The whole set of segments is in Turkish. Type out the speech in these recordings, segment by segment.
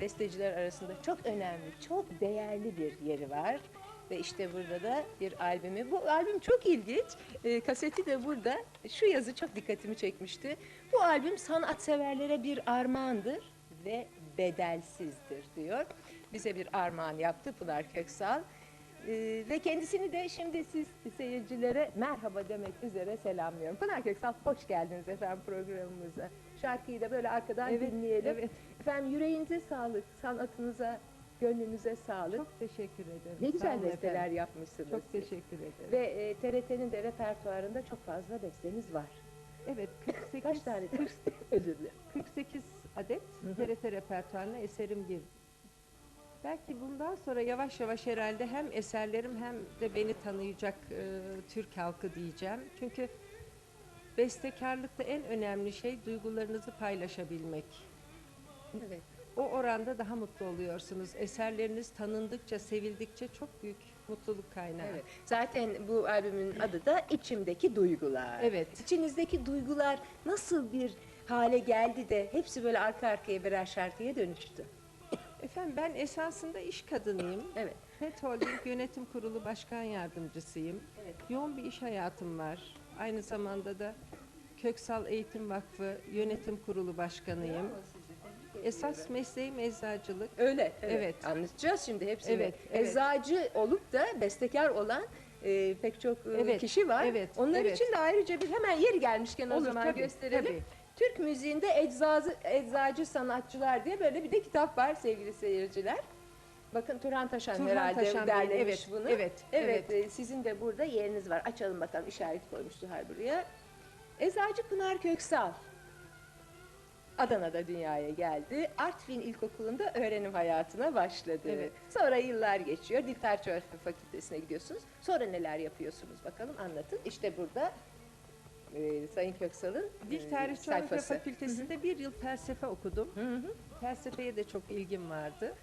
besteciler arasında çok önemli, çok değerli bir yeri var. Ve işte burada da bir albümü. Bu albüm çok ilginç. Ee, kaseti de burada. Şu yazı çok dikkatimi çekmişti. Bu albüm sanatseverlere bir armağandır ve bedelsizdir diyor. Bize bir armağan yaptı Pınar Köksal. Ee, ve kendisini de şimdi siz seyircilere merhaba demek üzere selamlıyorum. Pınar Köksal hoş geldiniz efendim programımıza. Şarkıyı da böyle arkadan Evet, dinleyelim. evet. Efendim yüreğinize sağlık, sanatınıza, gönlünüze sağlık. Çok teşekkür ederim. ne güzel besteler efendim. yapmışsınız. Çok teşekkür ederim. Ve e, TRT'nin de repertuarında çok fazla besteniz var. evet 48 Kaç tane? Özür dilerim. 48 adet. TRT repertuarına eserim girdi. Belki bundan sonra yavaş yavaş herhalde hem eserlerim hem de beni tanıyacak e, Türk halkı diyeceğim. Çünkü bestekarlıkta en önemli şey duygularınızı paylaşabilmek. Evet. O oranda daha mutlu oluyorsunuz. Eserleriniz tanındıkça, sevildikçe çok büyük mutluluk kaynağı. Evet. Zaten bu albümün adı da İçimdeki Duygular. Evet. İçinizdeki duygular nasıl bir hale geldi de hepsi böyle arka arkaya birer şarkıya dönüştü. Efendim ben esasında iş kadınıyım. Evet. Holding Yönetim Kurulu Başkan Yardımcısıyım. Evet. Yoğun bir iş hayatım var. Aynı zamanda da Köksal Eğitim Vakfı Yönetim Kurulu Başkanıyım. Esas mesleğim eczacılık. Öyle. Evet. Evet. Anlatacağız şimdi hepsini. Evet, evet. Eczacı olup da bestekar olan e, pek çok e, Evet, kişi var. evet, Onlar evet. için de ayrıca bir hemen yeri gelmişken o Olur, zaman tabii, gösterelim. tabii. Türk müziğinde eczacı, eczacı sanatçılar diye böyle bir de kitap var sevgili seyirciler. Bakın Turhan Taşan Turhan herhalde Taşan derlemiş evet, bunu. evet, Evet, evet. e, sizin de burada yeriniz var. Açalım bakalım işaret koymuştu her buraya. Eczacı Pınar Köksal. Adana'da dünyaya geldi. Artvin İlkokulu'nda öğrenim hayatına başladı. Evet. Sonra yıllar geçiyor. Dil Tarih Coğrafya Fakültesine gidiyorsunuz. Sonra neler yapıyorsunuz bakalım anlatın. İşte burada e, Sayın Köksal'ın Dil Tarih Coğrafya. Fakültesi'nde bir yıl felsefe okudum. Hı hı. Felsefeye de çok ilgim vardı.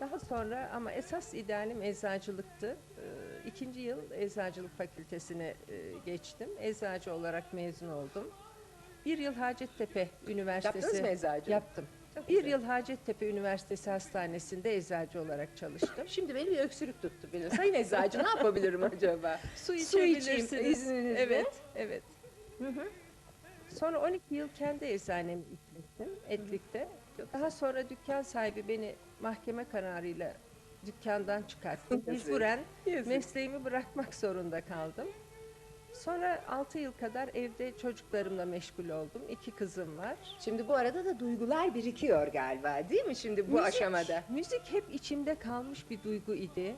Daha sonra ama esas idealim eczacılıktı. Ee, İkinci yıl eczacılık fakültesine e, geçtim. Eczacı olarak mezun oldum. Bir yıl Hacettepe Üniversitesi Yaptınız mı eczacılık? yaptım. Çok Bir güzel. yıl Hacettepe Üniversitesi Hastanesi'nde eczacı olarak çalıştım. Şimdi beni bir öksürük tuttu beni. Sayın eczacı ne yapabilirim acaba? Su Su içeyim içebilirsiniz. izninizle. Evet, evet. Hı hı. Sonra 12 yıl kendi eczanemi işlettim Etlik'te. Daha sonra dükkan sahibi beni mahkeme kararıyla dükkandan çıkarttı. Yazık. Mecburen mesleğimi bırakmak zorunda kaldım. Sonra 6 yıl kadar evde çocuklarımla meşgul oldum. İki kızım var. Şimdi bu arada da duygular birikiyor galiba değil mi şimdi bu Müzik- aşamada? Müzik hep içimde kalmış bir duygu idi.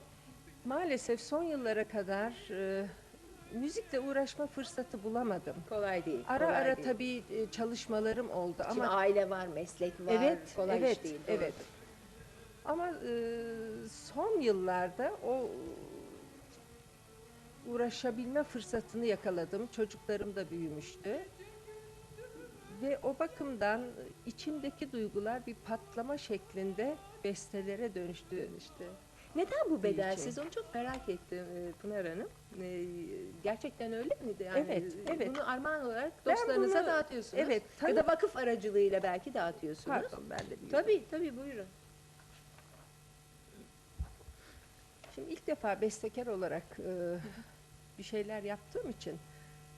Maalesef son yıllara kadar e, müzikle uğraşma fırsatı bulamadım. Kolay değil. Ara kolay ara değil. tabii e, çalışmalarım oldu Şimdi ama aile var, meslek var. Evet, kolay evet, iş değil. evet. Ama e, son yıllarda o uğraşabilme fırsatını yakaladım. Çocuklarım da büyümüştü. Ve o bakımdan içimdeki duygular bir patlama şeklinde bestelere dönüştü işte. Neden bu bedelsiz? Onu çok merak ettim e, Pınar Hanım. E, Gerçekten öyle miydi? Yani Evet, e, evet. Bunu armağan olarak Ben dostlarınıza bunu- dağıtıyorsunuz. evet, Ya da vakıf aracılığıyla belki dağıtıyorsunuz. Pardon ben de biliyorum. Tabii tabii buyurun. Şimdi ilk defa bestekar olarak e, bir şeyler yaptığım için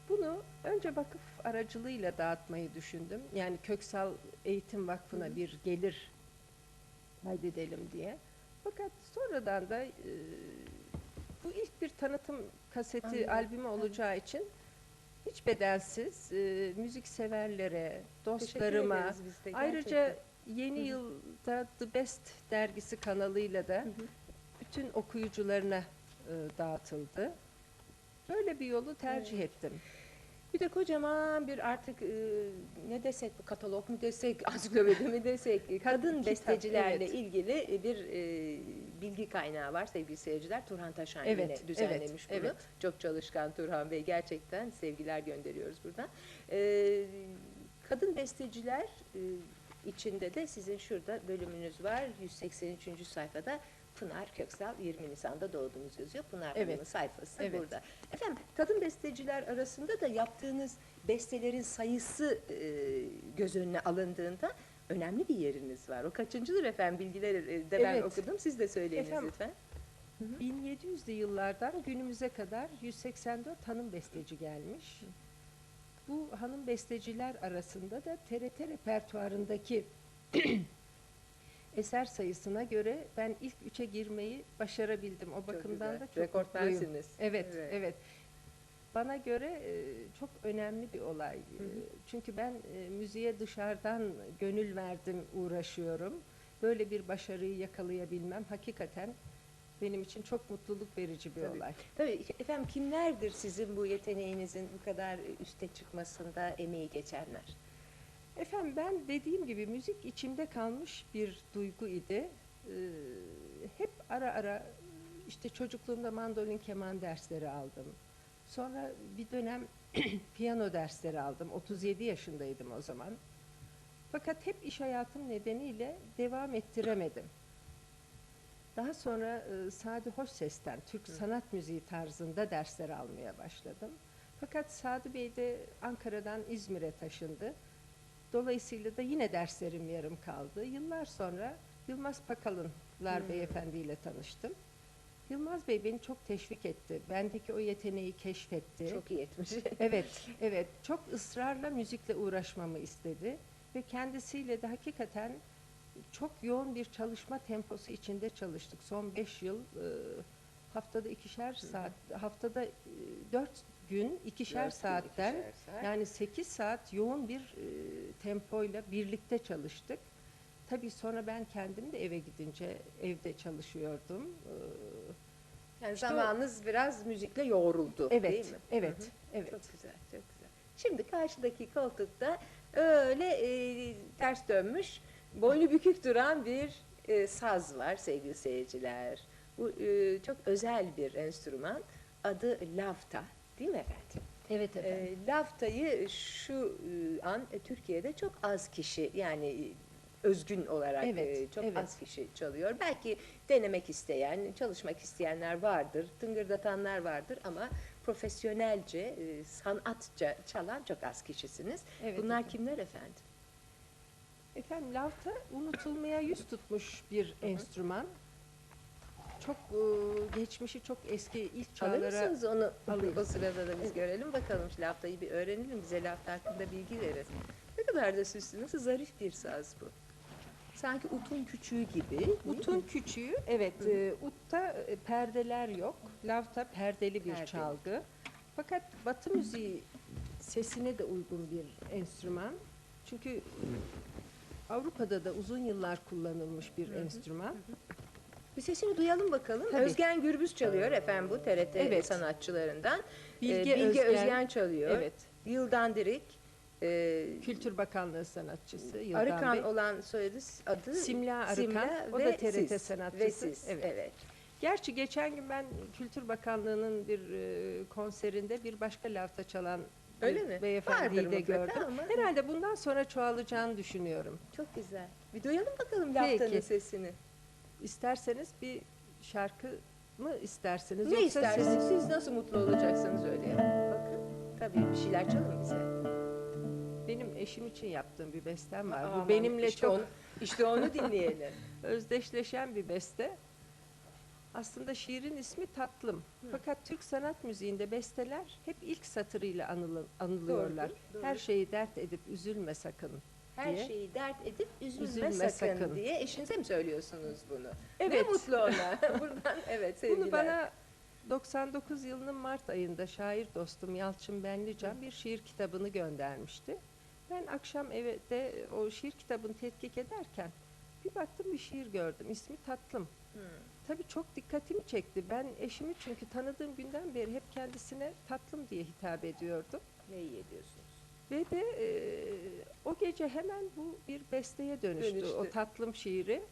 bunu önce vakıf aracılığıyla dağıtmayı düşündüm. Yani Köksal Eğitim Vakfı'na bir gelir kaydedelim diye. Fakat sonradan da e, bu ilk bir tanıtım kaseti Anladım. albümü olacağı için hiç bedelsiz e, müzik severlere, dostlarıma, de, ayrıca yeni Hı hı. yılda The Best dergisi kanalıyla da Hı hı. Bütün okuyucularına e, dağıtıldı. Böyle bir yolu tercih ettim. Bir de kocaman bir artık e, ne desek bu katalog mu desek ansiklopedi mi desek e, kadın bestecilerle evet. ilgili bir e, bilgi kaynağı var sevgili seyirciler. Turhan Taşan Evet, yine düzenlemiş evet, bunu. evet. Çok çalışkan Turhan Bey gerçekten sevgiler gönderiyoruz buradan. E, kadın besteciler e, içinde de sizin şurada bölümünüz var 183. sayfada Pınar Köksal 20 Nisan'da doğduğunuz yazıyor. Pınar Evet. Hanım'ın sayfası Evet. burada. Efendim kadın besteciler arasında da yaptığınız bestelerin sayısı e, göz önüne alındığında önemli bir yeriniz var. O kaçıncıdır efendim bilgileri e, de ben Evet. okudum. Siz de söyleyiniz Efendim, lütfen. 1700'lü yıllardan günümüze kadar 184 hanım besteci gelmiş. Bu hanım besteciler arasında da TRT repertuarındaki eser sayısına göre ben ilk üçe girmeyi başarabildim. O bakımdan da çok. Rekortmensiniz. Evet, Evet. evet. Bana göre e, çok önemli bir olay. hı. E, Çünkü ben e, müziğe dışarıdan gönül verdim, uğraşıyorum. Böyle bir başarıyı yakalayabilmem hakikaten benim için çok mutluluk verici bir Tabii. olay. Tabii efendim kimlerdir sizin bu yeteneğinizin bu kadar üste çıkmasında emeği geçenler? Efendim ben dediğim gibi müzik içimde kalmış bir duygu idi. Ee, hep ara ara işte çocukluğumda mandolin keman dersleri aldım. Sonra bir dönem piyano dersleri aldım. 37 yaşındaydım o zaman. Fakat hep iş hayatım nedeniyle devam ettiremedim. Daha sonra e, Sadi Hoşses'ten Türk sanat müziği tarzında dersler almaya başladım. Fakat Sadi Bey de Ankara'dan İzmir'e taşındı. Dolayısıyla da yine derslerim yarım kaldı. Yıllar sonra Yılmaz Pakalınlar Hmm. beyefendiyle tanıştım. Yılmaz Bey beni çok teşvik etti. Bendeki o yeteneği keşfetti. Çok iyi etmiş. Evet, evet. Çok ısrarla müzikle uğraşmamı istedi ve kendisiyle de hakikaten çok yoğun bir çalışma temposu içinde çalıştık. Son beş yıl e, haftada ikişer saat, haftada e, dört gün ikişer Dört gün, saatten ikişer saat. yani sekiz saat yoğun bir e, tempoyla birlikte çalıştık. Tabii sonra ben kendim de eve gidince evde çalışıyordum. E, Yani İşte o- zamanınız biraz müzikle yoğruldu Evet, değil mi? evet, Hı hı. evet. Çok güzel, çok güzel. Şimdi karşıdaki koltukta öyle e, ters dönmüş, boynu bükük duran bir e, saz var sevgili seyirciler. Bu e, çok özel bir enstrüman. Adı lavta, değil mi efendim? Evet E, laftayı şu e, an e, Türkiye'de çok az kişi yani e, özgün olarak Evet, e, çok evet. az kişi çalıyor. Belki denemek isteyen, çalışmak isteyenler vardır, tıngırdatanlar vardır ama profesyonelce, e, sanatça çalan çok az kişisiniz. Evet Bunlar efendim. kimler efendim? Efendim lavta unutulmaya yüz tutmuş bir enstrüman. Çok e, geçmişi çok eski ilk Alır çağlara mısınız onu Alayım. o sırada da biz görelim bakalım şu laftayı bir öğrenelim bize lafta hakkında bilgi verin. Ne kadar da süslü, nasıl zarif bir saz bu. Sanki utun küçüğü gibi. utun küçüğü evet e, utta e, perdeler yok. Lavta perdeli bir Perdeli. çalgı. Fakat Batı müziği sesine de uygun bir enstrüman. Çünkü Avrupa'da da uzun yıllar kullanılmış bir enstrüman. Bir sesini duyalım bakalım. Tabii. Özgen Gürbüz çalıyor efendim bu TRT Evet. sanatçılarından. Bilge, Ee, Bilge Özgen, Özgen çalıyor. Evet. Yıldan Dirik. Ee, Kültür Bakanlığı sanatçısı Yıldan Arıkan Bey. olan soyadı adı Simla Arıkan, Simla o da TRT siz. sanatçısı. Ve siz. Evet. Evet. Gerçi geçen gün ben Kültür Bakanlığı'nın bir e, konserinde bir başka lafta çalan Öyle mi? beyefendiyi Vardır de gördüm. ama- Herhalde bundan sonra çoğalacağını düşünüyorum. Çok güzel. Bir duyalım bakalım laftanın Peki. sesini. İsterseniz bir şarkı mı istersiniz? Ne Yoksa siz- isterseniz siz nasıl mutlu olacaksanız öyle yapın. Bakın. Tabii bir şeyler çalın bize. benim eşim için yaptığım bir bestem var. Aman, Bu benimle işte çok onu, işte onu dinleyelim. özdeşleşen bir beste. Aslında şiirin ismi Tatlım. Fakat Türk sanat müziğinde besteler hep ilk satırıyla anılı- anılıyorlar. Doğrudur, doğru. Her şeyi dert edip üzülme sakın. Her diye. şeyi dert edip üzülme, Üzülme sakın, sakın. diye eşinize mi söylüyorsunuz bunu? Evet. Ne mutlu ona. Buradan evet sevgiler. Bunu bana 99 yılının Mart ayında şair dostum Yalçın Benlican bir şiir kitabını göndermişti. Ben akşam evde o şiir kitabını tetkik ederken bir baktım bir şiir gördüm. İsmi Tatlım. Hı. Tabii çok dikkatimi çekti. Ben eşimi çünkü tanıdığım günden beri hep kendisine tatlım diye hitap ediyordum. Ne iyi ediyorsunuz? Ve de e, o gece hemen bu bir besteye dönüştü, Dönüştü. o tatlım şiiri.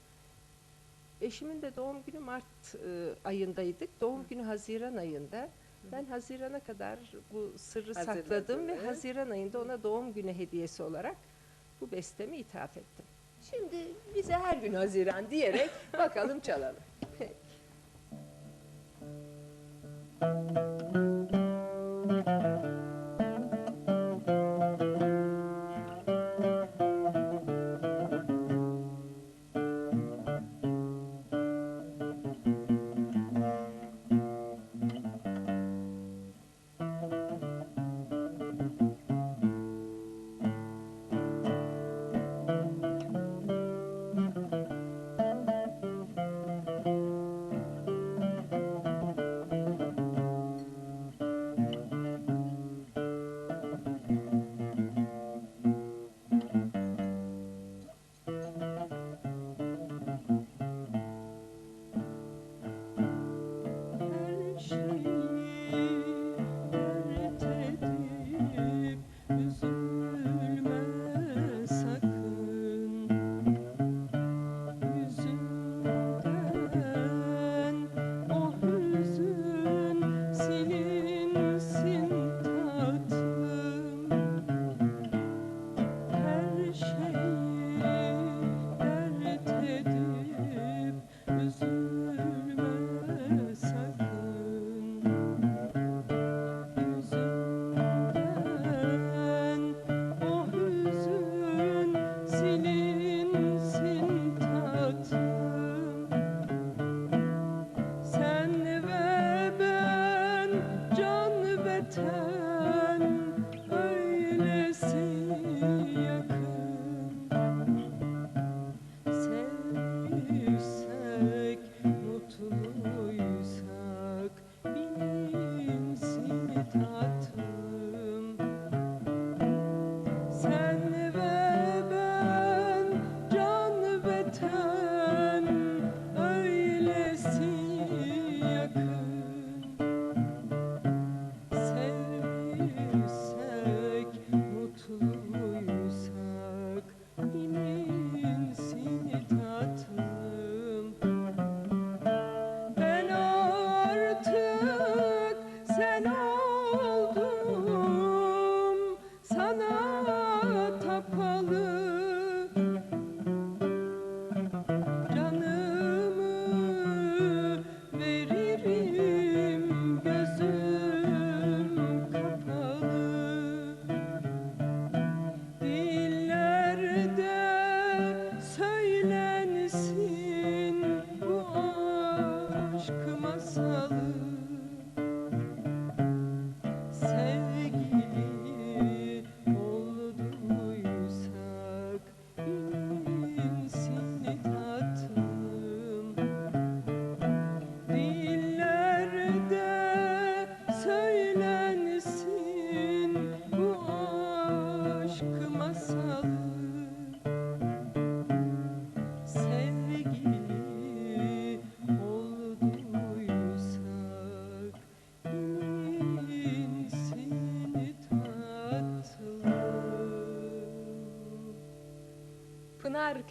Eşimin de doğum günü Mart e, ayındaydık. Doğum günü Haziran ayında. Ben Haziran'a kadar bu sırrı sakladım ve. Haziran ayında ona doğum günü hediyesi olarak bu bestemi ithaf ettim. Şimdi bize her gün Haziran diyerek bakalım çalalım.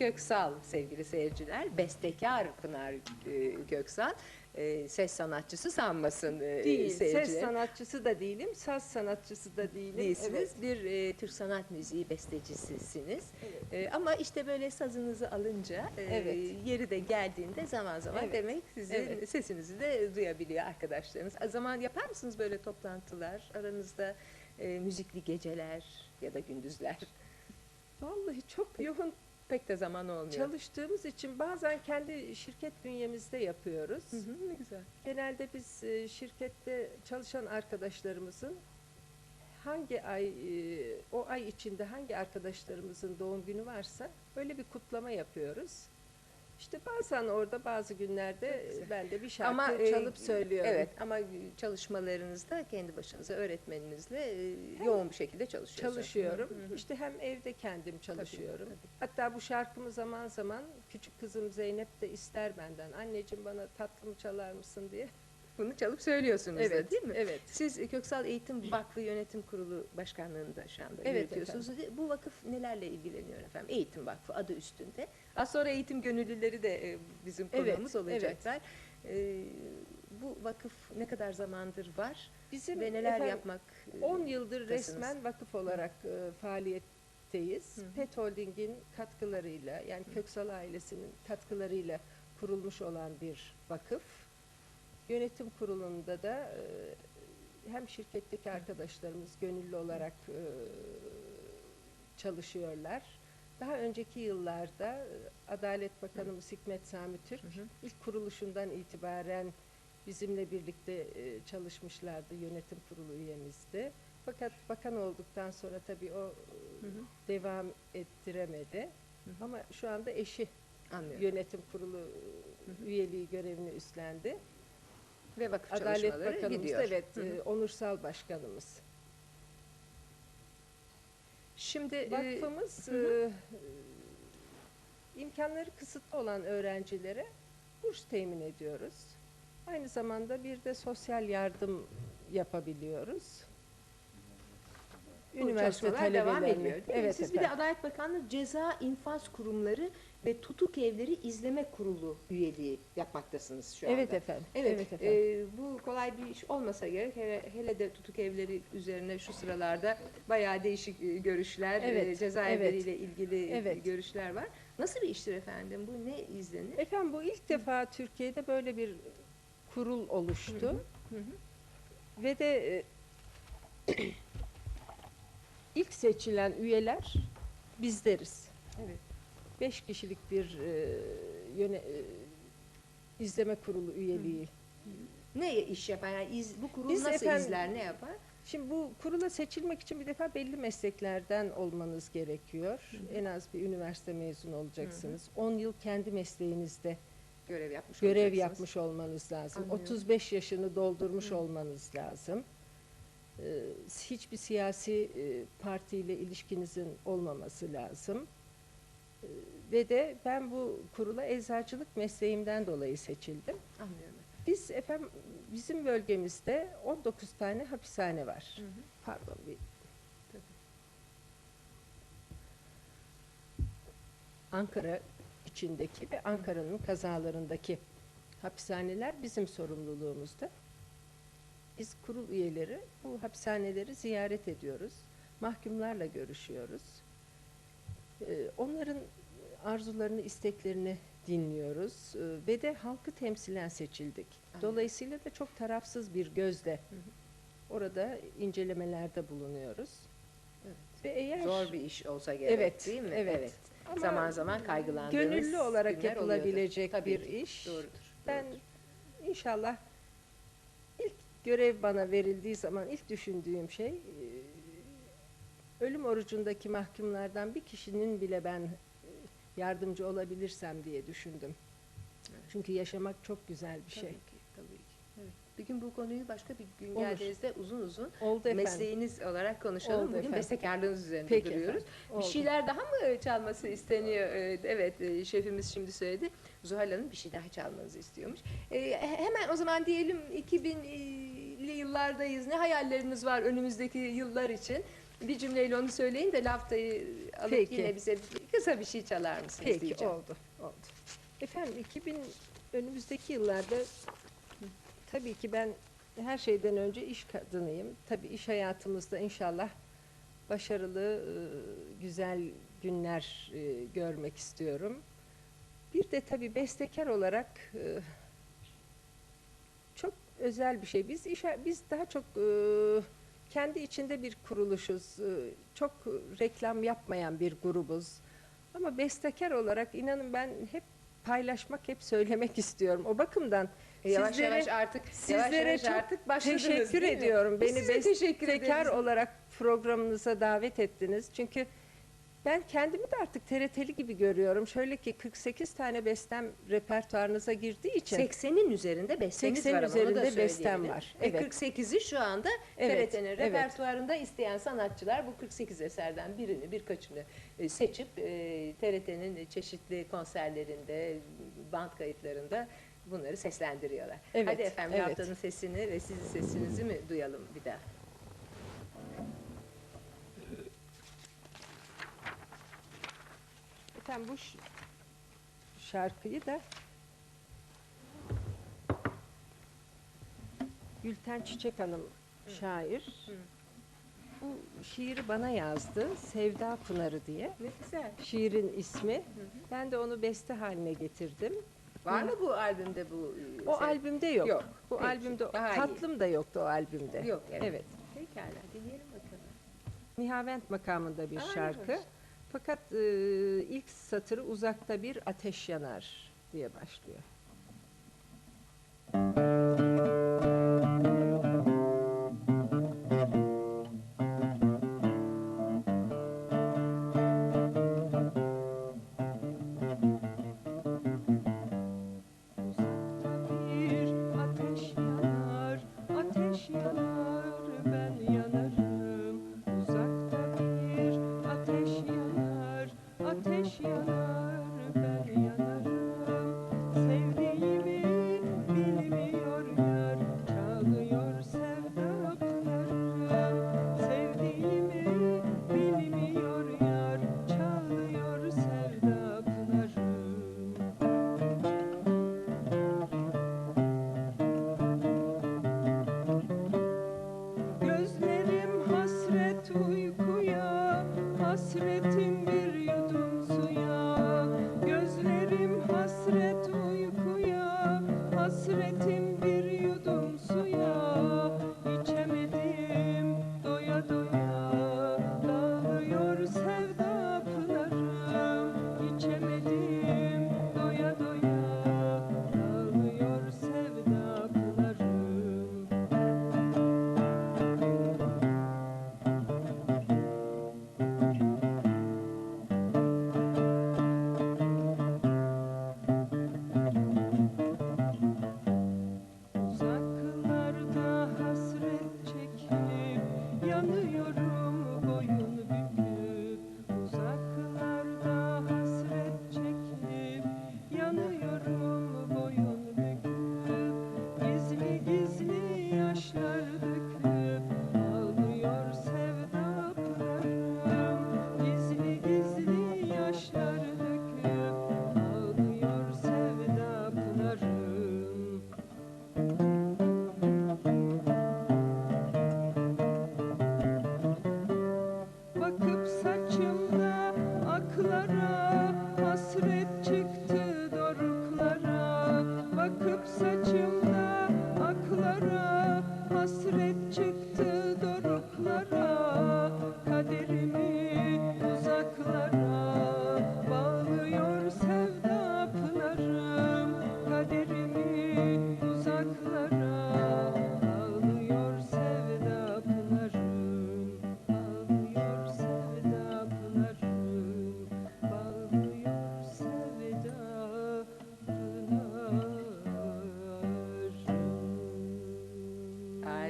Köksal sevgili seyirciler. Bestekar Pınar e, Köksal. E, ses sanatçısı sanmasın e, Değil, seyirciler. ses sanatçısı da değilim, saz sanatçısı da değilim. değilsiniz. Evet. Bir e, Türk sanat müziği bestecisisiniz. Evet. E, ama işte böyle sazınızı alınca e, Evet. yeri de geldiğinde zaman zaman Evet. demek sizin Evet. sesinizi de duyabiliyor arkadaşlarınız. O zaman yapar mısınız böyle toplantılar aranızda e, müzikli geceler ya da gündüzler? Vallahi çok yoğun Pek de zaman olmuyor. çalıştığımız için bazen kendi şirket bünyemizde yapıyoruz. Hı hı, ne güzel. Genelde biz e, şirkette çalışan arkadaşlarımızın hangi ay e, o ay içinde hangi arkadaşlarımızın doğum günü varsa öyle bir kutlama yapıyoruz. İşte bazen orada bazı günlerde e, ben de bir şarkı Ama e, çalıp söylüyorum. Evet ama çalışmalarınızda kendi başınıza öğretmeninizle e, yoğun bir şekilde çalışıyorsunuz. Çalışıyorum. Hı hı. İşte hem evde kendim çalışıyorum. tabii. Hatta bu şarkımı zaman zaman küçük kızım Zeynep de ister benden. Anneciğim bana tatlımı çalar mısın diye. Bunu çalıp söylüyorsunuz da Evet, değil mi? Evet. Siz e, Köksal Eğitim Vakfı Yönetim Kurulu Başkanlığı'nda şu anda Evet yürütüyorsunuz. Bu vakıf nelerle ilgileniyor efendim? Eğitim Vakfı adı üstünde. Az sonra eğitim gönüllüleri de e, bizim Evet, konuğumuz olacaklar. E, bu vakıf ne kadar zamandır var Bizim ve neler efendim, yapmak? e, 10 yıldır tasınız? resmen vakıf olarak e, faaliyetteyiz. Hı hı. Pet Holding'in katkılarıyla yani Köksal ailesinin katkılarıyla kurulmuş olan bir vakıf. Yönetim kurulunda da e, hem şirketteki arkadaşlarımız gönüllü olarak e, çalışıyorlar. Daha önceki yıllarda e, Adalet Bakanımız Hikmet Sami Türk Hı hı. ilk kuruluşundan itibaren bizimle birlikte çalışmışlardı yönetim kurulu üyemizdi. Fakat bakan olduktan sonra tabii o Hı hı. devam ettiremedi. hı. Ama şu anda eşi Anlıyorum. yönetim kurulu e, hı. üyeliği görevini üstlendi. Ve vakıf Adalet çalışmaları Bakanımız gidiyor. evet Hı hı. e, onursal başkanımız. Şimdi e, Vakfımız hı hı. e, imkanları kısıtlı olan öğrencilere burs temin ediyoruz. Aynı zamanda bir de sosyal yardım yapabiliyoruz. Bu çalışmalar devam ediyor. Evet Siz bir de efendim. Adalet Bakanlığı Ceza İnfaz Kurumları ve Tutuk Evleri İzleme Kurulu üyeliği yapmaktasınız şu anda. Evet efendim. Evet, efendim. e, bu kolay bir iş olmasa gerek. Hele, hele de tutuk evleri üzerine şu sıralarda bayağı değişik e, görüşler, Evet, e, cezaevleriyle ilgili Evet. görüşler var. Nasıl bir iştir efendim? Bu ne izlenir? Efendim bu ilk defa Türkiye'de böyle bir kurul oluştu. Hı hı. Ve de e, ilk seçilen üyeler bizleriz. Evet. Beş kişilik bir e, yöne, e, izleme kurulu üyeliği. Ne iş yapar? Yani iz, bu kurul Biz nasıl efendim- izler, ne yapar? Şimdi bu kurula seçilmek için bir defa belli mesleklerden olmanız gerekiyor. En az bir üniversite mezunu olacaksınız. 10 yıl kendi mesleğinizde Görev yapmış görev olacaksınız. yapmış olmanız lazım. Anlıyorum. 35 yaşını doldurmuş olmanız lazım. Ee, hiçbir siyasi e, partiyle ilişkinizin olmaması lazım. Ve de ben bu kurula eczacılık mesleğimden dolayı seçildim. Anlıyorum. Biz efendim bizim bölgemizde 19 tane hapishane var. Hı hı. Pardon bir. Ankara içindeki ve Ankara'nın kazalarındaki hapishaneler bizim sorumluluğumuzda. Biz kurul üyeleri bu hapishaneleri ziyaret ediyoruz. Mahkumlarla görüşüyoruz. Ee, onların arzularını, isteklerini dinliyoruz Ee, ve de halkı temsilen seçildik. Dolayısıyla da çok tarafsız bir gözle Hı hı. orada incelemelerde bulunuyoruz. Evet. Ve eğer Zor bir iş olsa gerek Evet, değil mi? evet. Ama zaman zaman kaygılandığınız gönüllü olarak yapılabilecek Tabii bir iş. Doğrudur. Ben doğrudur. inşallah ilk görev bana verildiği zaman ilk düşündüğüm şey e, ölüm orucundaki mahkumlardan bir kişinin bile ben yardımcı olabilirsem diye düşündüm. Evet. Çünkü yaşamak çok güzel bir şey. Tabii ki, tabii ki. Evet. Bir gün bu konuyu başka bir gün Olur. geldiğinizde uzun uzun Oldu efendim. mesleğiniz olarak konuşalım. Oldu Bugün efendim. bestekarlığınız üzerinde Peki duruyoruz. efendim, Bir şeyler daha mı çalması isteniyor? Ee, Evet, e, şefimiz şimdi söyledi. Zuhal Hanım bir şey daha çalmanızı istiyormuş. Ee, Hemen o zaman diyelim 2000'li yıllardayız. Ne hayalleriniz var önümüzdeki yıllar için? Bir cümleyle onu söyleyin de laftayı alıp Peki. yine bize kısa bir şey çalar mısınız Peki diyeceğim. oldu, oldu. Efendim 2000 önümüzdeki yıllarda tabii ki ben her şeyden önce iş kadınıyım. Tabii iş hayatımızda inşallah başarılı, e, güzel günler e, görmek istiyorum. Bir de tabii bestekar olarak e, çok özel bir şey. Biz iş, biz daha çok kendi içinde bir kuruluşuz. Çok reklam yapmayan bir grubuz. Ama bestekar olarak inanın ben hep paylaşmak, hep söylemek istiyorum. O bakımdan E, Yavaş sizlere, yavaş artık sizlere yavaş yavaş artık başladınız teşekkür ediyorum. Beni bestekar olarak programınıza davet ettiniz. Çünkü ben kendimi de artık TRT'li gibi görüyorum. Şöyle ki 48 tane bestem repertuarınıza girdiği için 80'in üzerinde besteniz 80'in var üzerinde bestem var. Ve Evet. 48'i şu anda Evet, TRT'nin evet. repertuarında isteyen sanatçılar bu 48 eserden birini, birkaçını e, seçip e, TRT'nin çeşitli konserlerinde, band kayıtlarında bunları seslendiriyorlar. Evet, Hadi efendim evet. haftanın sesini ve sizin sesinizi mi duyalım bir daha? Efendim bu şarkıyı da Gülten Çiçek Hanım şair. Hı. Bu şiiri bana yazdı. Sevda Pınarı diye. Ne güzel. Şiirin ismi. Ben de onu beste haline getirdim. Var mı bu albümde bu? e, O şey? albümde yok. Yok, Bu peki, albümde daha iyi. tatlım da yoktu o albümde. Yok evet. Evet. Pekala dinleyelim bakalım. Nihavent makamında bir Aa, şarkı. hoş. Fakat e, ilk satırı uzakta bir ateş yanar diye başlıyor.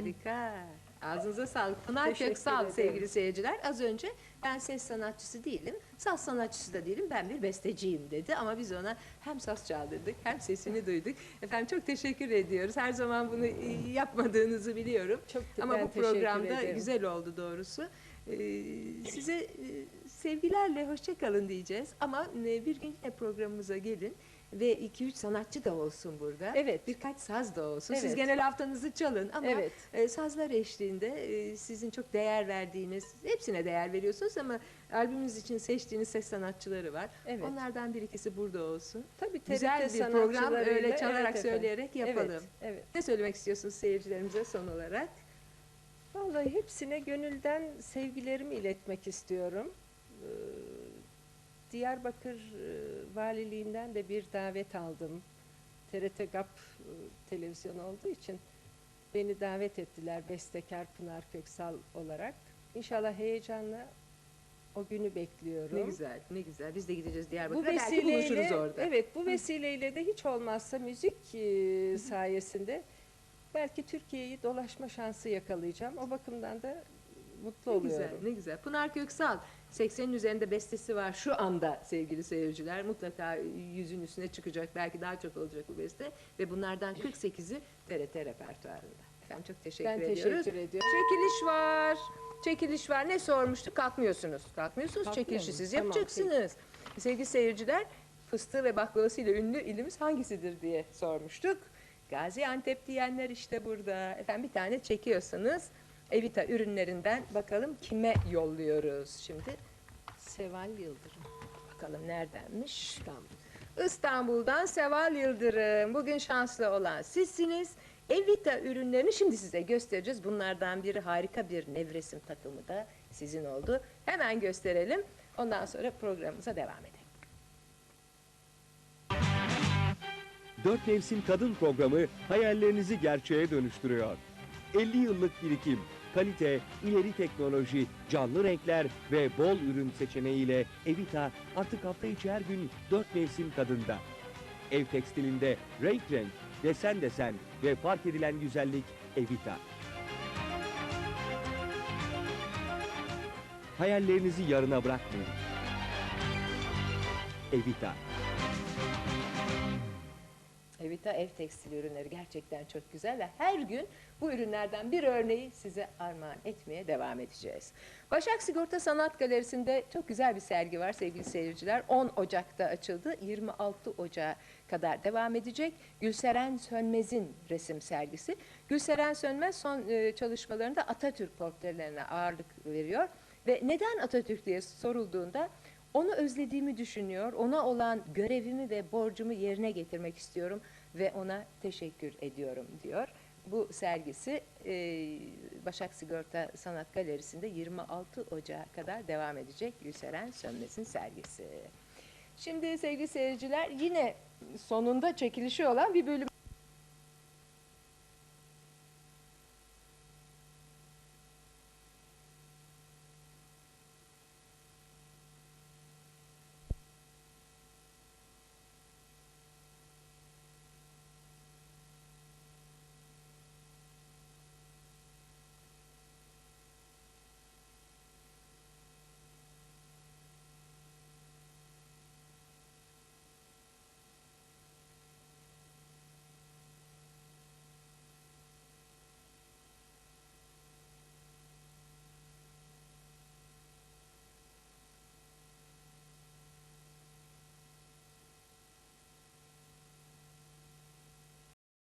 Harika. Ağzınıza sağlık. Pınar Teşekkür Köksal ederim. sevgili seyirciler. Az önce ben ses sanatçısı değilim, saz sanatçısı da değilim, ben bir besteciyim dedi. Ama biz ona hem saz çaldırdık hem sesini duyduk. Efendim çok teşekkür ediyoruz. Her zaman bunu e, yapmadığınızı biliyorum. Çok Ama bu programda ederim. güzel oldu doğrusu. Ee, size e, sevgilerle hoşça kalın diyeceğiz. Ama e, bir gün yine programımıza gelin ve 2-3 sanatçı da olsun burada. Evet. Birkaç saz da olsun. Siz Evet. genel haftanızı çalın ama Evet. e, sazlar eşliğinde e, sizin çok değer verdiğiniz, hepsine değer veriyorsunuz ama albümünüz için seçtiğiniz ses sanatçıları var. Evet. Onlardan bir ikisi burada olsun. Tabii TRT Güzel bir program öyle çalarak Evet söyleyerek yapalım. Evet, evet. Ne söylemek istiyorsunuz seyircilerimize son olarak? Vallahi hepsine gönülden sevgilerimi iletmek istiyorum. Diyarbakır e, Valiliğinden de bir davet aldım. TRT GAP e, televizyon olduğu için beni davet ettiler bestekar Pınar Köksal olarak. İnşallah heyecanla o günü bekliyorum. Ne güzel, ne güzel. Biz de gideceğiz Bu Diyarbakır'a. Belki vesileyle, buluşuruz orada. evet bu vesileyle de hiç olmazsa müzik e, sayesinde belki Türkiye'yi dolaşma şansı yakalayacağım. O bakımdan da mutlu Ne oluyorum. güzel, ne güzel. Pınar Köksal, 80'in üzerinde bestesi var şu anda sevgili seyirciler. Mutlaka yüzün üstüne çıkacak, belki daha çok olacak bu beste. Ve bunlardan 48'i TRT repertuarında. Efendim çok teşekkür Ben ediyoruz. teşekkür ediyorum. Çekiliş var. Çekiliş var. Ne sormuştuk? Kalkmıyorsunuz. Kalkmıyorsunuz. Kalkmıyor Çekilişi siz Tamam, yapacaksınız. Sevgili seyirciler, fıstığı ve baklavasıyla ünlü ilimiz hangisidir diye sormuştuk. Gaziantep diyenler işte burada. Efendim bir tane çekiyorsanız Evita ürünlerinden bakalım kime yolluyoruz şimdi. Seval Yıldırım. Bakalım neredenmiş? İstanbul. İstanbul'dan Seval Yıldırım. Bugün şanslı olan sizsiniz. Evita ürünlerini şimdi size göstereceğiz. Bunlardan biri harika bir nevresim takımı da sizin oldu. Hemen gösterelim. Ondan sonra programımıza devam edelim. Dört Mevsim Kadın programı hayallerinizi gerçeğe dönüştürüyor. 50 yıllık birikim, kalite, ileri teknoloji, canlı renkler ve bol ürün seçeneğiyle Evita artık hafta içi her gün dört mevsim kadında. Ev tekstilinde renk renk, desen desen ve fark edilen güzellik Evita. Hayallerinizi yarına bırakmayın. Evita. Evita ev tekstil ürünleri gerçekten çok güzel ve her gün bu ürünlerden bir örneği size armağan etmeye devam edeceğiz. Başak Sigorta Sanat Galerisi'nde çok güzel bir sergi var sevgili seyirciler. 10 Ocak'ta açıldı. 26 Ocak'a kadar devam edecek. Gülseren Sönmez'in resim sergisi. Gülseren Sönmez son e, çalışmalarında Atatürk portrelerine ağırlık veriyor. Ve neden Atatürk diye sorulduğunda onu özlediğimi düşünüyor, ona olan görevimi ve borcumu yerine getirmek istiyorum ve ona teşekkür ediyorum diyor. Bu sergisi e, Başak Sigorta Sanat Galerisi'nde 26 Ocağı kadar devam edecek Gülseren Sönmez'in sergisi. Şimdi sevgili seyirciler yine sonunda çekilişi olan bir bölüm